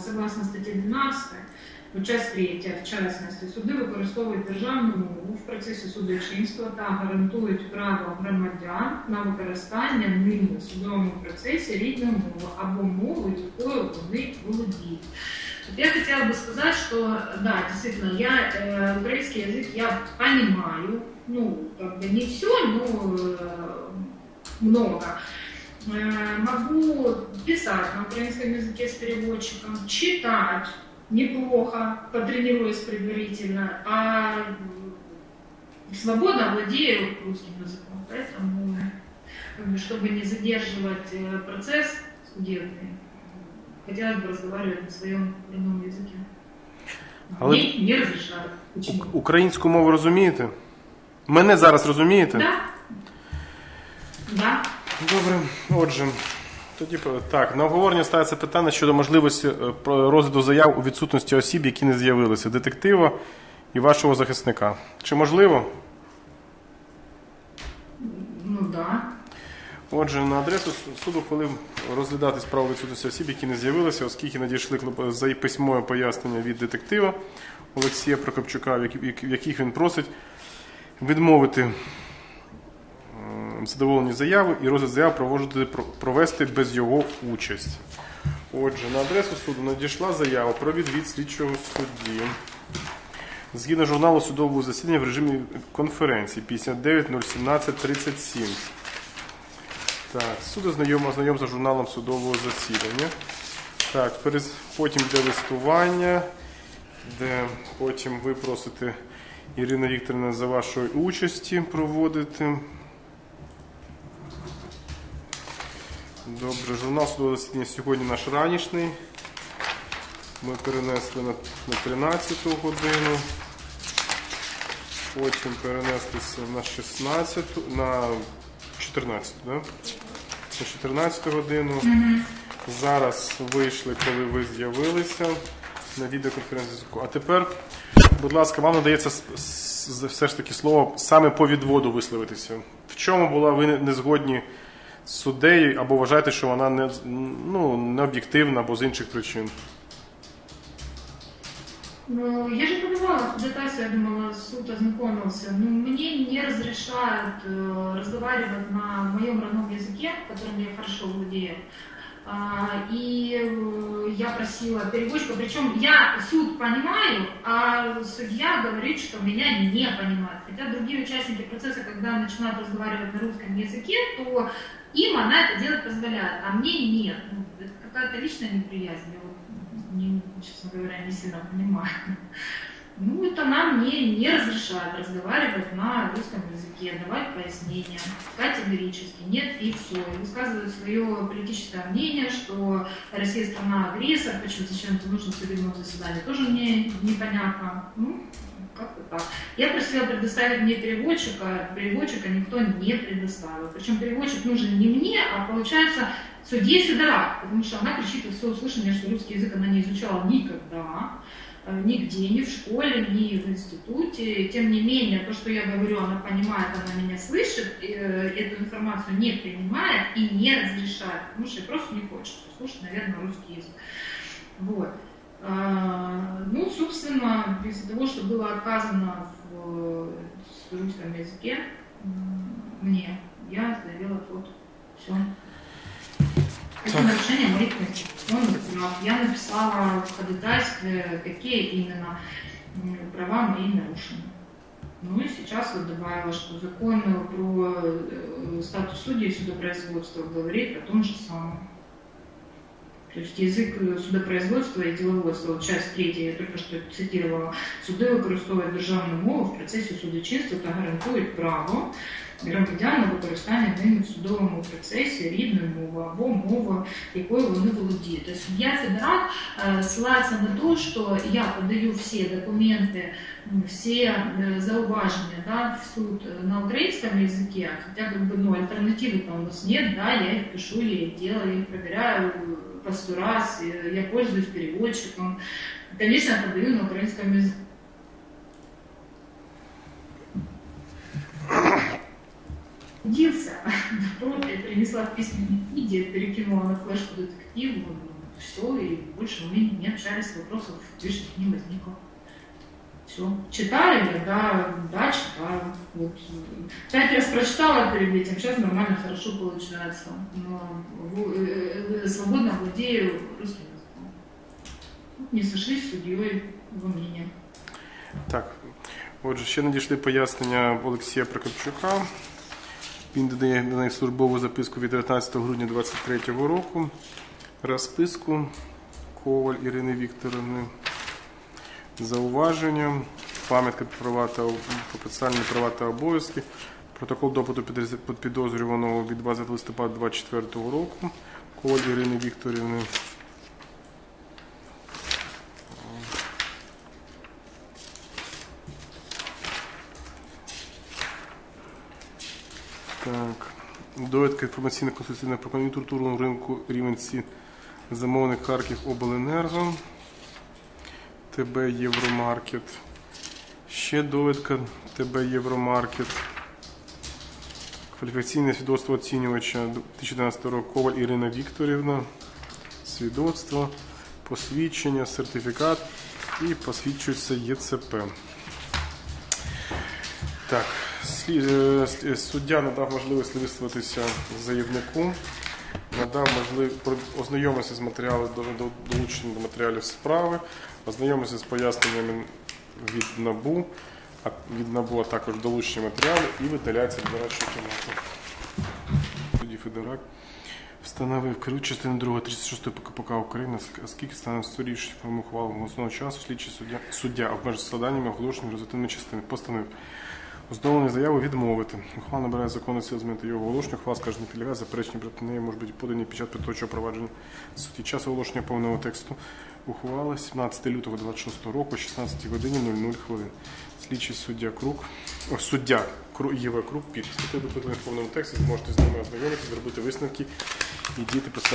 согласно статті 12, ну, часть 3, в частності, суди використовують державну мову в процесі судочинства та гарантують право громадян на використання ними в судовому процесі рідної мови або мови, якою вони володіють. Вот я хотела бы сказать, что да, действительно, я э, украинский язык я понимаю, ну, как бы не все, но э, много. Э, могу писать на украинском языке с переводчиком, читать неплохо, потренируясь предварительно, а м, свободно владею русским языком. Поэтому, как бы, чтобы не задерживать э, процесс судебный, хотелось бы разговаривать на своем родном языке. Але- Мне не разрешают. Почему? Українську мову розумієте? Мене зараз розумієте? Да. Да. Добре, отже. Тоді так, на обговорення ставиться питання щодо можливості е, розгляду заяв у відсутності осіб, які не з'явилися, детектива і вашого захисника. Чи можливо? Ну да. Отже, на адресу суду, коли розглядати справу відсутності осіб, які не з'явилися, оскільки надійшли клоп- за письмове пояснення від детектива Олексія Прокопчука, в яких він просить відмовити задоволені заяви і розгляд заяв провести без його участі. Отже, на адресу суду надійшла заява про відвід слідчого судді. Згідно журналу судового засідання в режимі конференції 59.017.37. Так, суд ознайом, ознайомився з журналом судового засідання. Так, потім йде листування, де потім ви просите Ірина Вікторівна за вашої участі проводити. Добре, журнал судового засідання сьогодні наш ранішній. Ми перенесли на, на 13 годину. Потім перенеслися на 16, на 14, да? на 14 годину. Зараз вийшли, коли ви з'явилися на відеоконференції. зв'язку. А тепер, будь ласка, вам надається все ж таки слово саме по відводу висловитися. В чому була ви не- не згодні з суддею або вважаєте, що вона не, ну, не об'єктивна або з інших причин? Ну, я же понимала, куда Тася, я думала, суд ознакомился. Но мне не разрешают э, разговаривать на моем родном языке, которым я хорошо владею. А, и я просила переводчика, причем я суд понимаю, а судья говорит, что меня не понимает. Хотя другие участники процесса, когда начинают разговаривать на русском языке, то им она это делать позволяет, а мне нет. Ну, это какая-то личная неприязнь. Я вот, не, честно говоря, не сильно понимаю. Ну, вот она мне не разрешает разговаривать на русском языке, давать пояснения категорически, нет и все. И высказывают свое политическое мнение, что Россия страна агрессор, почему зачем это нужно в судебном заседании, тоже мне непонятно. Ну, как-то так. Я просила предоставить мне переводчика, переводчика никто не предоставил. Причем переводчик нужен не мне, а получается судье Сидорак, потому что она кричит во всеуслышание, что русский язык она не изучала никогда, нигде, ни в школе, ни в институте. Тем не менее, то, что я говорю, она понимает, она меня слышит, э, эту информацию не принимает и не разрешает, потому что просто не хочет слушать, наверное, русский язык. Вот. А, Ну, собственно, из-за того, что было отказано в э, русском языке м, мне, я заявила вот все. Это Так. нарушение моих конституционных прав. Я написала в ходатайстве, какие именно м, права мои нарушены. Ну и сейчас вот добавила, что закон про э, статус судей и судопроизводства говорит о том же самом. То есть язык э, судопроизводства і діловодства, от часть третя, я только що цитувала, суди використовують державну мову в процесі судочинства та гарантують право громадян на використання ними в судовому процесі рідної мови або мови, якою вони володіють. Тобто суддя Федерат э, ссылается на то, что я подаю все документы, м, все э, зауважения да, в суд э, на украинском языке, хотя как бы, ну, альтернативы там у нас нет, да, я их пишу, я их делаю, я их проверяю э, по сто раз, э, я пользуюсь переводчиком. Конечно, я подаю на украинском языке. принесла в письменном виде, перекинула на флешку детективу, ну, Все, и больше мы не общались, вопросов лишних не возникло. Все. Читали ли? Да, да, читаю. Вот. э, Пять раз прочитала перед этим, сейчас нормально, хорошо получается. Но в- э, э, свободно владею русским языком. Вот Не сошлись с судьей во мнениях. Так, отже, ще надійшли пояснення Олексія Прокопчука. Він додає до них службову записку від 19 грудня 2023 року. Розписку Коваль Ірини Вікторовни. Зауваження, пам'ятка про процесуальні права та обов'язки. Протокол допиту підозрюваного від 20 листопада 2024 року. Коваль Ірини Вікторівни. Так. Довідка інформаційно консультаційна про кон'юнктурному ринку Рівенці замовник Харків Обленерго. ТБ Євромаркет. Ще довідка ТБ Євромаркет. Кваліфікаційне свідоцтво оцінювача 2011 року Коваль Ірина Вікторівна. Свідоцтво, посвідчення, сертифікат і посвідчується ЄЦП. Так, е, с- суддя надав можливість висловитися заявнику, надав можливість ознайомитися з матеріалами до, до долучення до матеріалів справи, ознайомитися з поясненнями від НАБУ, від НАБУ, а також долучені матеріали і видаляється до речі кімнати. Судді Федорак встановив керуючу частину 2 36 ПКПК України, ск- оскільки стане сторічним форму ухвалу голосного часу, слідчий суддя, суддя обмежить складаннями оголошення результативної частини постановив Оздоленої заяви відмовити. Ухвала набирає законної сили змінити його оголошення. Ухвала скаже не підлягає, заперечення проти неї можуть бути подані під час підготовчого провадження суті. Час оголошення повного тексту ухвали 17 лютого 26 року, 16 годині 00 хвилин. Слідчий суддя Крук, о, суддя Кру- ЄВ Крук підпис. Такий допитаний в повному тексті, зможете з ними ознайомитися, зробити висновки і діяти процесуальні